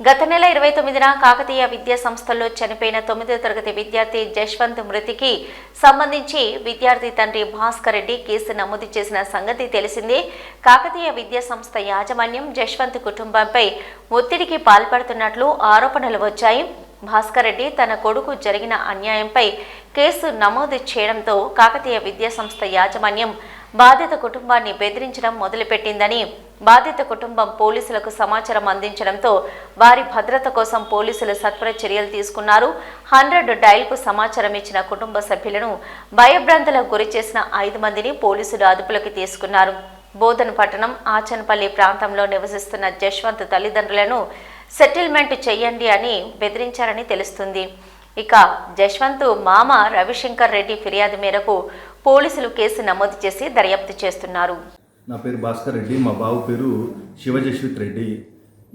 గత నెల ఇరవై తొమ్మిదిన కాకతీయ విద్యా సంస్థల్లో చనిపోయిన తొమ్మిదో తరగతి విద్యార్థి జశ్వంత్ మృతికి సంబంధించి విద్యార్థి తండ్రి భాస్కర్ రెడ్డి కేసు నమోదు చేసిన సంగతి తెలిసిందే. కాకతీయ విద్యా సంస్థ యాజమాన్యం జశ్వంత్ కుటుంబంపై ఒత్తిడికి పాల్పడుతున్నట్లు ఆరోపణలు వచ్చాయి. భాస్కర్ రెడ్డి తన కొడుకు జరిగిన అన్యాయంపై కేసు నమోదు చేయడంతో కాకతీయ విద్యా సంస్థ యాజమాన్యం బాధిత కుటుంబాన్ని బెదిరించడం మొదలుపెట్టిందని బాధిత కుటుంబం పోలీసులకు సమాచారం అందించడంతో వారి భద్రత కోసం పోలీసులు సత్వర చర్యలు తీసుకున్నారు. హండ్రెడ్ డైల్కు సమాచారం ఇచ్చిన కుటుంబ సభ్యులను భయభ్రాంతులకు గురి చేసిన ఐదు మందిని పోలీసులు అదుపులోకి తీసుకున్నారు. బోధన్ పట్టణం ఆచన్పల్లి ప్రాంతంలో నివసిస్తున్న జశ్వంత్ తల్లిదండ్రులను సెటిల్మెంట్ చేయండి అని బెదిరించారని తెలుస్తుంది. ఇక జశ్వంత్ మామ రవిశంకర్ రెడ్డి ఫిర్యాదు మేరకు పోలీసులు కేసు నమోదు చేసి దర్యాప్తు చేస్తున్నారు. నా పేరు భాస్కర్ రెడ్డి మా బాబు పేరు శివజశ్విత్ రెడ్డి.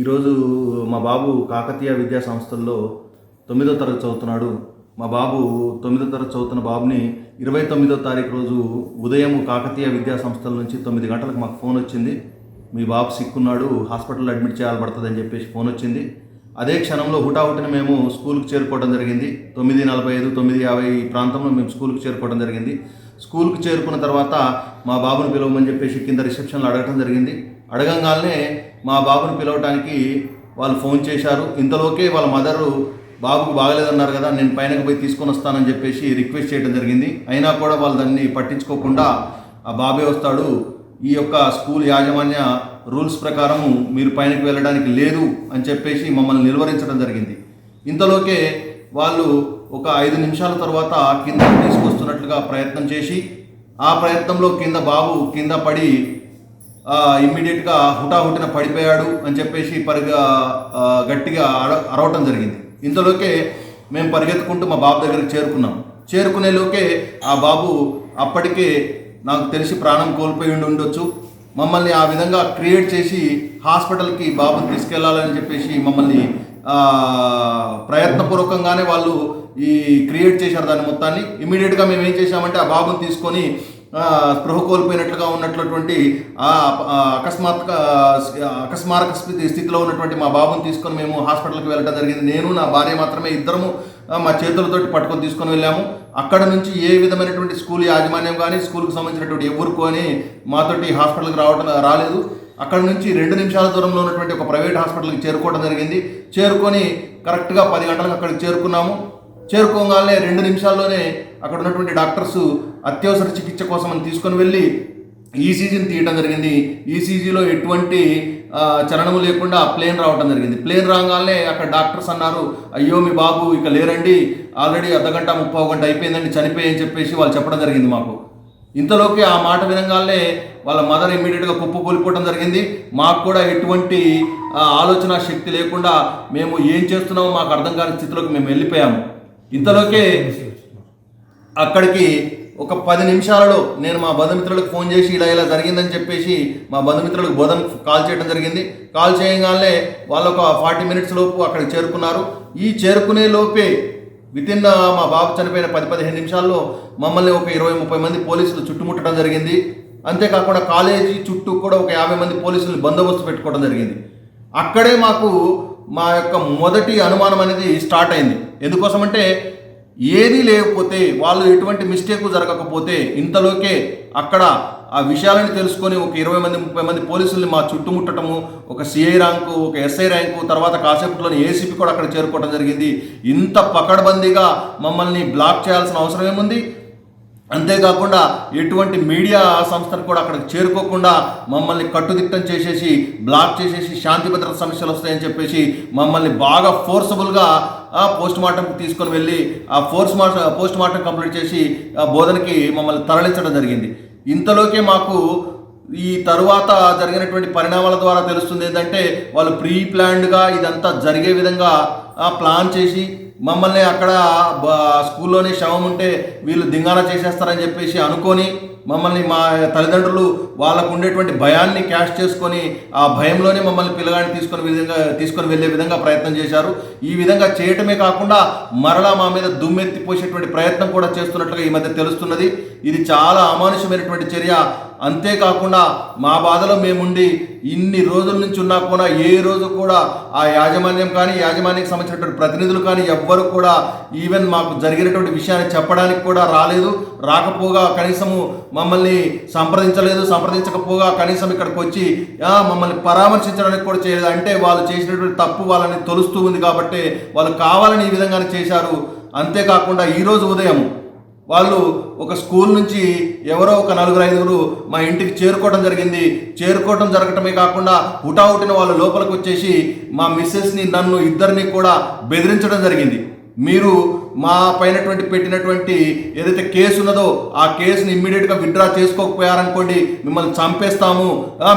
ఈరోజు మా బాబు కాకతీయ విద్యా సంస్థల్లో తొమ్మిదో తరగతి చదువుతున్నాడు. మా బాబు తొమ్మిదో తరగతి చదువుతున్న బాబుని ఇరవై తొమ్మిదో తారీఖు రోజు ఉదయం కాకతీయ విద్యా సంస్థల నుంచి తొమ్మిది గంటలకు మాకు ఫోన్ వచ్చింది. మీ బాబు సిక్కున్నాడు హాస్పిటల్లో అడ్మిట్ చేయాలబడుతుందని చెప్పేసి ఫోన్ వచ్చింది. అదే క్షణంలో హుటాహుటిన మేము స్కూల్కి చేరుకోవడం జరిగింది. తొమ్మిది నలభై ఐదు తొమ్మిది యాభై ప్రాంతంలో మేము స్కూల్కి చేరుకోవడం జరిగింది. స్కూల్కి చేరుకున్న తర్వాత మా బాబుని పిలవమని చెప్పేసి కింద రిసెప్షన్లో అడగటం జరిగింది. అడగంగానే మా బాబుని పిలవటానికి వాళ్ళు ఫోన్ చేశారు. ఇంతలోకే వాళ్ళ మదరు బాబుకు బాగలేదన్నారు కదా నేను పైనకి పోయి తీసుకొని వస్తానని చెప్పేసి రిక్వెస్ట్ చేయడం జరిగింది. అయినా కూడా వాళ్ళు దాన్ని పట్టించుకోకుండా ఆ బాబే వస్తాడు. ఈ యొక్క స్కూల్ యాజమాన్య రూల్స్ ప్రకారము మీరు పైనకి వెళ్ళడానికి లేదు అని చెప్పేసి మమ్మల్ని నిలువరించడం జరిగింది. ఇంతలోకే వాళ్ళు ఒక ఐదు నిమిషాల తర్వాత కింద తీసుకొస్తున్నట్లుగా ప్రయత్నం చేసి ఆ ప్రయత్నంలో కింద బాబు కింద పడి ఇమ్మీడియట్గా హుటాహుటిన పడిపోయాడు అని చెప్పేసి పరిగా గట్టిగా అడ అరవటం జరిగింది. ఇంతలోకే మేము పరిగెత్తుకుంటూ మా బాబు దగ్గరికి చేరుకున్నాం. చేరుకునేలోకే ఆ బాబు అప్పటికే నాకు తెలిసి ప్రాణం కోల్పోయి ఉండొచ్చు. మమ్మల్ని ఆ విధంగా క్రియేట్ చేసి హాస్పిటల్కి బాబుని తీసుకెళ్ళాలని చెప్పేసి మమ్మల్ని ప్రయత్నపూర్వకంగానే వాళ్ళు ఈ క్రియేట్ చేశారు దాని మొత్తాన్ని. ఇమీడియట్గా మేము ఏం చేశామంటే ఆ బాబుని తీసుకొని స్పృహ కోల్పోయినట్లుగా ఉన్నట్లటువంటి ఆ అకస్మాత్ అకస్మారక స్థితి- స్థితిలో ఉన్నటువంటి మా బాబుని తీసుకొని మేము హాస్పిటల్కి వెళ్ళడం జరిగింది. నేను నా భార్య మాత్రమే ఇద్దరము మా చేతులతోటి పట్టుకొని తీసుకొని వెళ్ళాము. అక్కడ నుంచి ఏ విధమైనటువంటి స్కూల్ యాజమాన్యం కానీ స్కూల్కి సంబంధించినటువంటి ఎవరు కానీ మాతోటి హాస్పిటల్కి రావడం రాలేదు. అక్కడ నుంచి రెండు నిమిషాల దూరంలో ఉన్నటువంటి ఒక ప్రైవేట్ హాస్పిటల్కి చేరుకోవడం జరిగింది. చేరుకొని కరెక్ట్గా పది గంటలకు అక్కడికి చేరుకున్నాము. చేరుకోగానే రెండు నిమిషాల్లోనే అక్కడ ఉన్నటువంటి డాక్టర్స్ అత్యవసర చికిత్స కోసం అని తీసుకొని వెళ్ళి ఈసీజీని తీయడం జరిగింది. ఈసీజీలో ఎటువంటి చలనము లేకుండా ప్లేన్ రావడం జరిగింది. ప్లేన్ రాగానే అక్కడ డాక్టర్స్ అన్నారు అయ్యో మీ బాబు ఇక లేరండి. ఆల్రెడీ అర్ధగంట ముప్పై గంట అయిపోయిందండి చనిపోయి అని చెప్పేసి వాళ్ళు చెప్పడం జరిగింది మాకు. ఇంతలోకి ఆ మాట వినగానే వాళ్ళ మదర్ ఇమ్మీడియట్గా కుప్ప కూలిపోవడం జరిగింది. మాకు కూడా ఎటువంటి ఆలోచన శక్తి లేకుండా మేము ఏం చేస్తున్నామో మాకు అర్థం కాని స్థితిలోకి మేము వెళ్ళిపోయాము. ఇంతలోకే అక్కడికి ఒక పది నిమిషాలలో నేను మా బంధుమిత్రులకు ఫోన్ చేసి ఇలా ఇలా జరిగిందని చెప్పేసి మా బంధుమిత్రులకు బోధన కాల్ చేయడం జరిగింది. కాల్ చేయగానే వాళ్ళు ఒక ఫార్టీ మినిట్స్ లోపు అక్కడికి చేరుకున్నారు. ఈ చేరుకునే లోపే వితిన్ మా బాబు చనిపోయిన పది పదిహేను నిమిషాల్లో మమ్మల్ని ఒక ఇరవై ముప్పై మంది పోలీసులు చుట్టుముట్టడం జరిగింది. అంతేకాకుండా కాలేజీ చుట్టూ కూడా ఒక యాభై మంది పోలీసులు బందోబస్తు పెట్టుకోవడం జరిగింది. అక్కడే మాకు మా యొక్క మొదటి అనుమానం అనేది స్టార్ట్ అయింది. ఎందుకోసమంటే ఏది లేకపోతే వాళ్ళు ఎటువంటి మిస్టేక్ జరగకపోతే ఇంతలోకే అక్కడ ఆ విషయాలను తెలుసుకొని ఒక ఇరవై మంది ముప్పై మంది పోలీసుల్ని మా చుట్టుముట్టడము ఒక సిఐ ర్యాంకు ఒక ఎస్ఐ ర్యాంకు తర్వాత కాసేపట్లోని ఏసీపీ కూడా అక్కడ చేరుకోవడం జరిగింది. ఇంత పకడ్బందీగా మమ్మల్ని బ్లాక్ చేయాల్సిన అవసరం ఏముంది? అంతేకాకుండా ఎటువంటి మీడియా సంస్థను కూడా అక్కడికి చేరుకోకుండా మమ్మల్ని కట్టుదిట్టం చేసేసి బ్లాక్ చేసేసి శాంతి భద్రత సమస్యలు వస్తాయని చెప్పేసి మమ్మల్ని బాగా ఫోర్సబుల్గా పోస్ట్ మార్టంకి తీసుకొని వెళ్ళి ఆ force mortem post mortem complete చేసి ఆ బోధనకి మమ్మల్ని తరలించడం జరిగింది. ఇంతలోకే మాకు ఈ తరువాత జరిగినటువంటి పరిణామాల ద్వారా తెలుస్తుంది ఏంటంటే వాళ్ళు ప్రీ ప్లాన్డ్గా ఇదంతా జరిగే విధంగా ప్లాన్ చేసి మమ్మల్ని అక్కడ స్కూల్లోనే శవం ఉంటే వీళ్ళు దింగాన చేసేస్తారని చెప్పేసి అనుకొని మమ్మల్ని మా తల్లిదండ్రులు వాళ్ళకు ఉండేటువంటి భయాన్ని క్యాష్ చేసుకొని ఆ భయంలోనే మమ్మల్ని పిల్లగాడిని తీసుకొని విధంగా తీసుకొని వెళ్ళే విధంగా ప్రయత్నం చేశారు. ఈ విధంగా చేయటమే కాకుండా మరలా మా మీద దుమ్మెత్తి పోసేటువంటి ప్రయత్నం కూడా చేస్తున్నట్లుగా ఈ మధ్య తెలుస్తున్నది. ఇది చాలా అమానుషమైనటువంటి చర్య. అంతేకాకుండా మా బాధలో మేముండి ఇన్ని రోజుల నుంచి ఉన్నా కూడా ఏ రోజు కూడా ఆ యాజమాన్యం కానీ యాజమాన్యానికి సంబంధించినటువంటి ప్రతినిధులు కానీ ఎవ్వరు కూడా ఈవెన్ మాకు జరిగినటువంటి విషయాన్ని చెప్పడానికి కూడా రాలేదు. రాకపోగా కనీసము మమ్మల్ని సంప్రదించలేదు. సంప్రదించకపోగా కనీసం ఇక్కడికి వచ్చి మమ్మల్ని పరామర్శించడానికి కూడా చేయలేదు. అంటే వాళ్ళు చేసినటువంటి తప్పు వాళ్ళని తొలుస్తూ ఉంది కాబట్టి వాళ్ళు కావాలని ఈ విధంగానే చేశారు. అంతేకాకుండా ఈరోజు ఉదయం వాళ్ళు ఒక స్కూల్ నుంచి ఎవరో ఒక నలుగురు ఐదుగురు మా ఇంటికి చేరుకోవడం జరిగింది. చేరుకోవడం జరగటమే కాకుండా హుటాహుటిన వాళ్ళు లోపలికి వచ్చేసి మా మిస్సెస్ని నన్ను ఇద్దరిని కూడా బెదిరించడం జరిగింది. మీరు మా పైనటువంటి పెట్టినటువంటి ఏదైతే కేసు ఉన్నదో ఆ కేసుని ఇమ్మీడియట్గా విత్డ్రా చేసుకోకపోయారనుకోండి మిమ్మల్ని చంపేస్తాము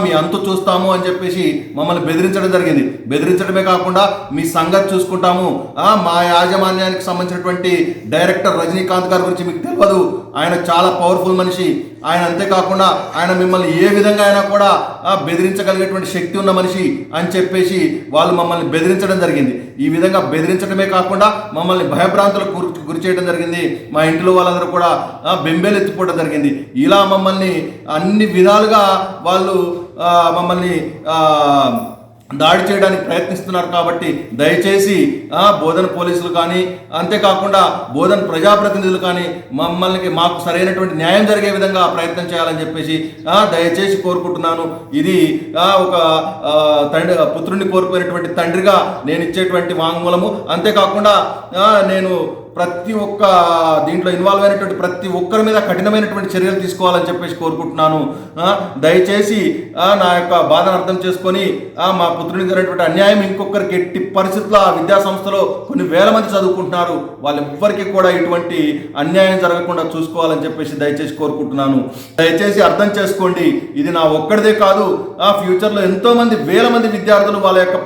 మీ అంతు చూస్తాము అని చెప్పేసి మమ్మల్ని బెదిరించడం జరిగింది. బెదిరించడమే కాకుండా మీ సంగతి చూసుకుంటాము. మా యాజమాన్యానికి సంబంధించినటువంటి డైరెక్టర్ రజనీకాంత్ గారి గురించి మీకు తెలియదు ఆయన చాలా పవర్ఫుల్ మనిషి. ఆయన అంతేకాకుండా ఆయన మిమ్మల్ని ఏ విధంగా అయినా కూడా బెదిరించగలిగేటువంటి శక్తి ఉన్న మనిషి అని చెప్పేసి వాళ్ళు మమ్మల్ని బెదిరించడం జరిగింది. ఈ విధంగా బెదిరించడమే కాకుండా మమ్మల్ని భయభ్రాంతులకు గురి చేయడం జరిగింది. మా ఇంట్లో వాళ్ళందరూ కూడా బెంబేలు బెంబేలెత్తిపోవడం జరిగింది. ఇలా మమ్మల్ని అన్ని విధాలుగా వాళ్ళు మమ్మల్ని దాడి చేయడానికి ప్రయత్నిస్తున్నారు కాబట్టి దయచేసి బోధన పోలీసులు కానీ అంతేకాకుండా బోధన ప్రజాప్రతినిధులు కానీ మమ్మల్ని మాకు సరైనటువంటి న్యాయం జరిగే విధంగా ప్రయత్నం చేయాలని చెప్పేసి దయచేసి కోరుకుంటున్నాను. ఇది ఒక తండ్రి పుత్రుడిని కోరుకునేటువంటి తండ్రిగా నేను ఇచ్చేటువంటి వాంగ్మూలము. అంతేకాకుండా నేను ప్రతి ఒక్క దీంట్లో ఇన్వాల్వ్ అయినటువంటి ప్రతి ఒక్కరి మీద కఠినమైనటువంటి చర్యలు తీసుకోవాలని చెప్పేసి కోరుకుంటున్నాను. దయచేసి నా యొక్క బాధను అర్థం చేసుకొని మా పుత్రునికి జరిగినటువంటి అన్యాయం ఇంకొకరికి ఎట్టి పరిస్థితుల్లో ఆ విద్యా సంస్థలో కొన్ని వేల మంది చదువుకుంటున్నారు. వాళ్ళెవ్వరికి కూడా ఇటువంటి అన్యాయం జరగకుండా చూసుకోవాలని చెప్పేసి దయచేసి కోరుకుంటున్నాను. దయచేసి అర్థం చేసుకోండి ఇది నా ఒక్కడిదే కాదు. ఆ ఫ్యూచర్లో ఎంతో మంది వేల మంది విద్యార్థులు వాళ్ళ యొక్క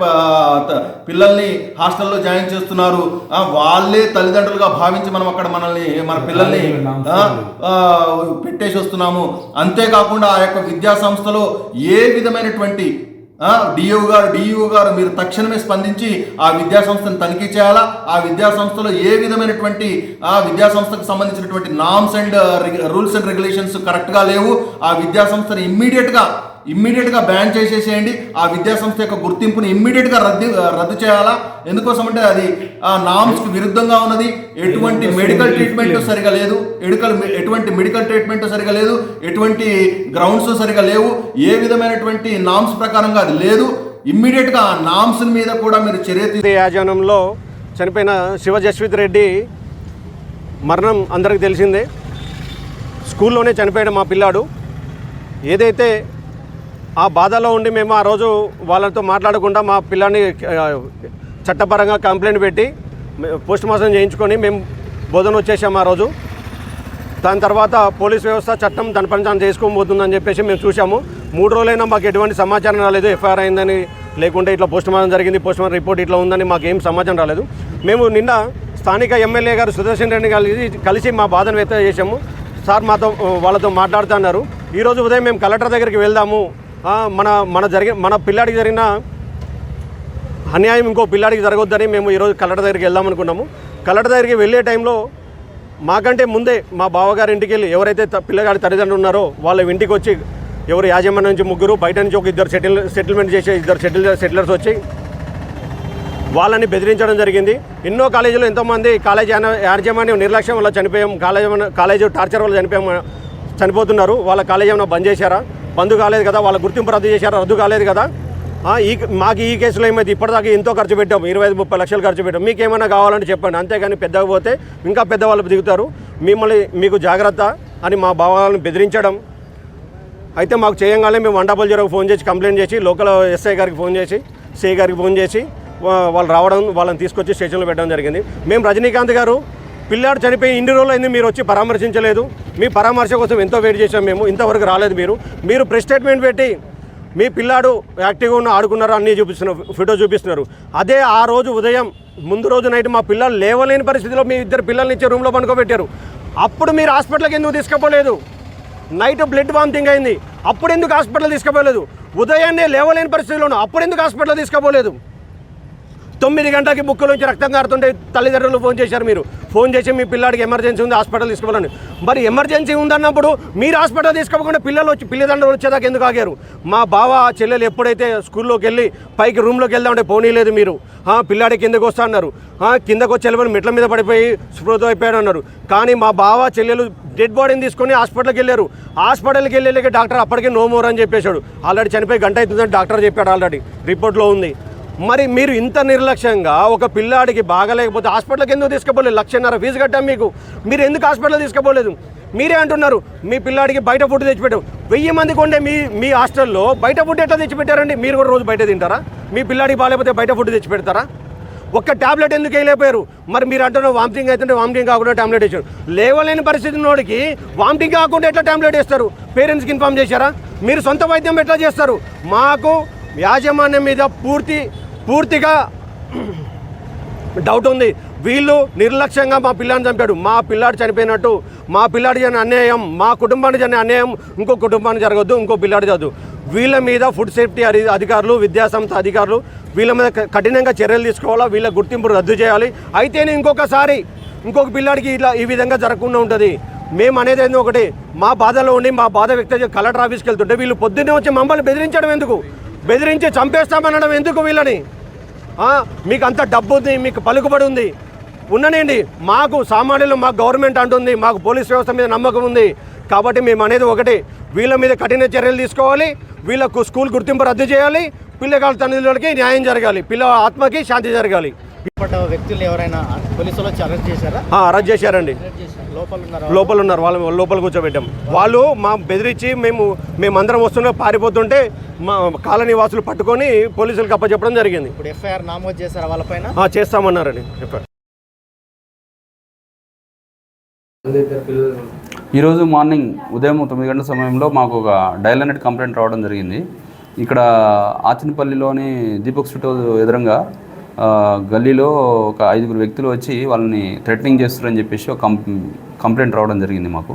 పిల్లల్ని హాస్టల్లో జాయిన్ చేస్తున్నారు. వాళ్ళే తల్లిదండ్రులు తల్లిదండ్రులుగా భావించి మనం అక్కడ మనల్ని మన పిల్లల్ని పెట్టేసి వస్తున్నాము అంతేకాకుండా ఆ యొక్క విద్యా సంస్థలో ఏ విధమైనటువంటి డిఓ గారు డిఈఓ గారు మీరు తక్షణమే స్పందించి ఆ విద్యా సంస్థను తనిఖీ చేయాలా? ఆ విద్యా సంస్థలో ఏ విధమైనటువంటి ఆ విద్యా సంస్థకు సంబంధించినటువంటి norms and rules and regulations కరెక్ట్గా లేవు? ఆ విద్యా సంస్థను ఇమ్మీడియట్గా ఇమ్మీడియట్గా బ్యాన్ చేసేసేయండి. ఆ విద్యా సంస్థ యొక్క గుర్తింపుని ఇమ్మీడియట్గా రద్దు రద్దు చేయాలా? ఎందుకోసం అంటే అది ఆ నామ్స్కి విరుద్ధంగా ఉన్నది. ఎటువంటి మెడికల్ ట్రీట్మెంట్ సరిగా లేదు. ఎడుకల్ ఎటువంటి మెడికల్ ట్రీట్మెంట్ సరిగా లేదు. ఎటువంటి గ్రౌండ్స్ సరిగా లేవు. ఏ విధమైనటువంటి నామ్స్ ప్రకారంగా అది లేదు. ఇమ్మీడియట్గా ఆ నామ్స్ మీద కూడా మీరు చర్య యాజమాన్యంలో చనిపోయిన శివ జస్విత్ రెడ్డి మరణం అందరికీ తెలిసిందే. స్కూల్లోనే చనిపోయాడు మా పిల్లాడు. ఏదైతే ఆ బాధలో ఉండి మేము ఆ రోజు వాళ్ళతో మాట్లాడకుండా మా పిల్లాన్ని చట్టపరంగా కంప్లైంట్ పెట్టి పోస్ట్ మార్టం చేయించుకొని మేము బోధన వచ్చేసాము ఆ రోజు. దాని తర్వాత పోలీస్ వ్యవస్థ చట్టం దాని పని చేసుకోబోతుందని చెప్పేసి మేము చూసాము మూడు రోజులైనా మాకు ఎటువంటి సమాచారం రాలేదు. ఎఫ్ఐఆర్ అయిందని లేకుంటే ఇట్లా పోస్ట్ మార్టం జరిగింది పోస్ట్ మార్టం రిపోర్ట్ ఇట్లా ఉందని మాకు ఏం సమాచారం రాలేదు. మేము నిన్న స్థానిక ఎమ్మెల్యే గారు సుదర్శన్ రెడ్డి కలిసి కలిసి మా బాధను వ్యక్తం చేసాము సార్ మాతో వాళ్ళతో మాట్లాడుతున్నారు ఈరోజు ఉదయం మేము కలెక్టర్ దగ్గరికి వెళ్దాము. మన మన జరిగి మన పిల్లాడికి జరిగిన అన్యాయం ఇంకో పిల్లాడికి జరగొద్దని మేము ఈరోజు కలెక్టర్ దగ్గరికి వెళ్దాం అనుకున్నాము. కలెక్టర్ దగ్గరికి వెళ్ళే టైంలో మాకంటే ముందే మా బావగారి ఇంటికి వెళ్ళి ఎవరైతే పిల్లగాడి తల్లిదండ్రులు ఉన్నారో వాళ్ళ ఇంటికి వచ్చి ఎవరు యాజమాన్యం నుంచి ముగ్గురు బయట నుంచి ఒక ఇద్దరు సెటిల్ సెటిల్మెంట్ చేసే ఇద్దరు సెటిల్ సెటిలర్స్ వచ్చి వాళ్ళని బెదిరించడం జరిగింది. ఎన్నో కాలేజీలో ఎంతోమంది కాలేజీ యాజమాన్యం నిర్లక్ష్యం వల్ల చనిపోయాం కాలేజీ కాలేజీ టార్చర్ వల్ల చనిపోయాం చనిపోతున్నారు. వాళ్ళ కాలేజీ ఏమైనా బంద్ చేశారా? బంద్ కాలేదు కదా వాళ్ళ గుర్తింపు రద్దు చేశారు రద్దు కాలేదు కదా? ఈ మాకు ఈ కేసులో ఏమైతే ఇప్పటిదాకా ఎంతో ఖర్చు పెట్టాం ఇరవై ఐదు ముప్పై లక్షలు ఖర్చు పెట్టాం. మీకు ఏమైనా కావాలంటే చెప్పండి. అంతేగాని పెద్దగా పోతే ఇంకా పెద్దవాళ్ళు దిగుతారు. మిమ్మల్ని మీకు జాగ్రత్త అని మా భావాలను బెదిరించడం. అయితే మాకు చేయంగానే మేము వన్ డబల్ జీరోకి ఫోన్ చేసి కంప్లైంట్ చేసి లోకల్ ఎస్ఐ గారికి ఫోన్ చేసి సిఐ గారికి ఫోన్ చేసి వా- వాళ్ళు రావడం వాళ్ళని తీసుకొచ్చి స్టేషన్లో పెట్టడం జరిగింది. మేము రజనీకాంత్ గారు పిల్లాడు చనిపోయి ఇన్ని రోజులు అయింది మీరు వచ్చి పరామర్శించలేదు. మీ పరామర్శ కోసం ఎంతో వెయిట్ చేసాం మేము. ఇంతవరకు రాలేదు మీరు. మీరు ప్రెస్ స్టేట్మెంట్ పెట్టి మీ పిల్లాడు యాక్టివ్గా ఉన్న ఆడుకున్నారు అన్నీ చూపిస్తున్నారు ఫోటో చూపిస్తున్నారు. అదే ఆ రోజు ఉదయం ముందు రోజు నైట్ మా పిల్లలు లేవలేని పరిస్థితిలో మీ ఇద్దరు పిల్లల్ని ఇచ్చే రూమ్లో పనుకోబెట్టారు అప్పుడు మీరు హాస్పిటల్కి ఎందుకు తీసుకుపోలేదు? నైట్ బ్లడ్ వామిటింగ్ అయింది. అప్పుడు ఎందుకు హాస్పిటల్ తీసుకుపోలేదు? ఉదయాన్నే లేవలేని పరిస్థితిలోను అప్పుడు ఎందుకు హాస్పిటల్ తీసుకుపోలేదు? తొమ్మిది గంటలకి బుక్కుల నుంచి రక్తం కారుతుంటే తల్లిదండ్రులు ఫోన్ చేశారు మీరు. ఫోన్ చేసి మీ పిల్లాడికి ఎమర్జెన్సీ ఉంది హాస్పిటల్ తీసుకోవాలని మరి ఎమర్జెన్సీ ఉందన్నప్పుడు మీరు హాస్పిటల్ తీసుకోకుండా పిల్లలు వచ్చి పిల్లదండ్రులు వచ్చేదాకా ఎందుకు ఆగారు? మా బావ చెల్లెలు ఎప్పుడైతే స్కూల్లోకి వెళ్ళి పైకి రూమ్లోకి వెళ్దామంటే పోనీలేదు మీరు. పిల్లాడి కిందకు వస్తా అన్నారు. కిందకు వచ్చి వెళ్ళమని మెట్ల మీద పడిపోయి స్పృహతో అయిపోయాడు అన్నారు. కానీ మా బావ చెల్లెలు డెడ్ బాడీని తీసుకొని హాస్పిటల్కి వెళ్ళారు. హాస్పిటల్కి వెళ్ళేళ్ళకి డాక్టర్ అప్పటికే నో మోర్ అని చెప్పేశాడు. ఆల్రెడీ చనిపోయి గంట అవుతుందని డాక్టర్ చెప్పాడు ఆల్రెడీ. రిపోర్ట్లో ఉంది. మరి మీరు ఇంత నిర్లక్ష్యంగా ఒక పిల్లాడికి బాగలేకపోతే హాస్పిటల్కి ఎందుకు తీసుకుపోలేదు? లక్షన్నర ఫీజు కట్టాం మీకు. మీరు ఎందుకు హాస్పిటల్ తీసుకుపోలేదు? మీరే అంటున్నారు మీ పిల్లాడికి బయట ఫుడ్ తెచ్చిపెట్టాం. వెయ్యి మందికి ఉండే మీ మీ హాస్టల్లో బయట ఫుడ్ ఎట్లా తెచ్చిపెట్టారండి? మీరు కూడా రోజు బయట తింటారా? మీ పిల్లాడికి బాగాలేకపోతే బయట ఫుడ్ తెచ్చి పెడతారా ఒక్క టాబ్లెట్ ఎందుకు వేయలేకపోయారు? మరి మీరు అంటున్నారు వామిటింగ్ అవుతుంటే వామిటింగ్ కాకుండా టాబ్లెట్ వేసారు లేవలేని పరిస్థితి ఉన్నోడికి వామిటింగ్ కాకుండా ఎట్లా ట్యాబ్లెట్ వేస్తారు? పేరెంట్స్కి ఇన్ఫామ్ చేశారా? మీరు సొంత వైద్యం ఎట్లా చేస్తారు? మాకు యాజమాన్యం మీద పూర్తి పూర్తిగా డౌట్ ఉంది. వీళ్ళు నిర్లక్ష్యంగా మా పిల్లాన్ని చంపాడు. మా పిల్లాడు చనిపోయినట్టు మా పిల్లాడి జరిగిన అన్యాయం మా కుటుంబానికి జరిగిన అన్యాయం ఇంకో కుటుంబానికి జరగద్దు ఇంకో పిల్లాడు చదువు వీళ్ళ మీద ఫుడ్ సేఫ్టీ అధికారులు విద్యాసంస్థ అధికారులు వీళ్ళ మీద కఠినంగా చర్యలు తీసుకోవాలా? వీళ్ళ గుర్తింపు రద్దు చేయాలి. అయితేనే ఇంకొకసారి ఇంకొక పిల్లాడికి ఇట్లా ఈ విధంగా జరగకుండా ఉంటుంది. మేము అనేది ఏంది ఒకటి మా బాధలో ఉండి మా బాధ వ్యక్తం కలెక్టర్ ఆఫీస్కి వెళ్తుంటే వీళ్ళు పొద్దున్నే వచ్చి మమ్మల్ని బెదిరించడం ఎందుకు? బెదిరించి చంపేస్తామనడం ఎందుకు వీళ్ళని? మీకు అంత డబ్బు ఉంది మీకు పలుకుబడి ఉంది ఉండనండి మాకు సామాన్యులు మాకు గవర్నమెంట్ అంటుంది మాకు పోలీస్ వ్యవస్థ మీద నమ్మకం ఉంది. కాబట్టి మేము అనేది ఒకటి వీళ్ళ మీద కఠిన చర్యలు తీసుకోవాలి వీళ్ళకు స్కూల్ గుర్తింపు రద్దు చేయాలి పిల్లగాళ్ళ తల్లిదండ్రులకి న్యాయం జరగాలి పిల్ల ఆత్మకి శాంతి జరగాలి. పడ్డ వ్యక్తులు ఎవరైనా పోలీసులు వచ్చి అరెస్ట్ చేశారా? ఆ, అరెస్ట్ చేశారండి. లోపల ఉన్నారా? వాళ్ళ లోపల కూర్చోబెట్టాం. వాళ్ళు మా బెదిరించి మేము మేమందరం వస్తున్నా పారిపోతుంటే మా కాలనీ వాసులు పట్టుకొని పోలీసులకు అప్పచెప్పడం జరిగింది. ఇప్పుడు ఎఫ్ఐఆర్ నామోదు చేశారా వాళ్ళపైన ఆ, చేస్తామన్నారండి చెప్పారు ఈరోజు మార్నింగ్ ఉదయం తొమ్మిది గంటల సమయంలో మాకు ఒక డయల్ నెట్ కంప్లైంట్ రావడం జరిగింది. ఇక్కడ ఆచినపల్లిలోని దీపక్ స్ట్రీట్ ఎదురుగా గల్లీలో ఒక ఐదుగురు వ్యక్తులు వచ్చి వాళ్ళని థ్రెటనింగ్ చేస్తారని చెప్పేసి ఒక కంప్లైంట్ రావడం జరిగింది మాకు.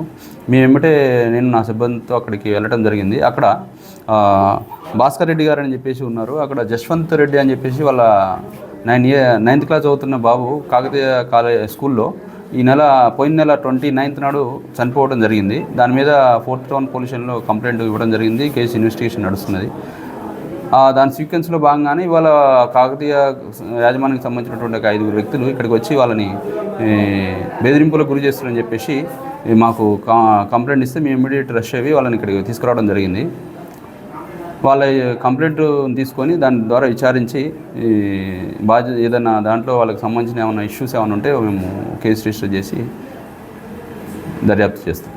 మేము ఏమిటే నేను నా సిబ్బందితో అక్కడికి వెళ్ళడం జరిగింది. అక్కడ భాస్కర్ రెడ్డి గారు అని చెప్పేసి ఉన్నారు. అక్కడ జశ్వంత్ రెడ్డి అని చెప్పేసి వాళ్ళ నైన్ ఇయర్ నైన్త్ క్లాస్ చదువుతున్న బాబు కాకతీయ కాలేజ్ స్కూల్లో ఈ నెల పోయిన నెల ట్వంటీ నైన్త్ నాడు చనిపోవడం జరిగింది. దాని మీద ఫోర్త్ టౌన్ పోలీసులో కంప్లైంట్ ఇవ్వడం జరిగింది. కేసు ఇన్వెస్టిగేషన్ నడుస్తున్నది. దాని సీక్వెన్స్లో భాగంగానే ఇవాళ కాకతీయ యాజమాన్యానికి సంబంధించినటువంటి ఐదుగురు వ్యక్తులు ఇక్కడికి వచ్చి వాళ్ళని బెదిరింపులకు గురి చేస్తున్నారని చెప్పేసి మాకు కా- కంప్లైంట్ ఇస్తే మేము ఇమీడియట్ రష్ అయ్యి వాళ్ళని ఇక్కడికి తీసుకురావడం జరిగింది. వాళ్ళ కంప్లైంట్ తీసుకొని దాని ద్వారా విచారించి బాధ్యత ఏదైనా దాంట్లో వాళ్ళకి సంబంధించిన ఏమైనా ఇష్యూస్ ఏమైనా ఉంటే మేము కేసు రిజిస్టర్ చేసి దర్యాప్తు చేస్తాం.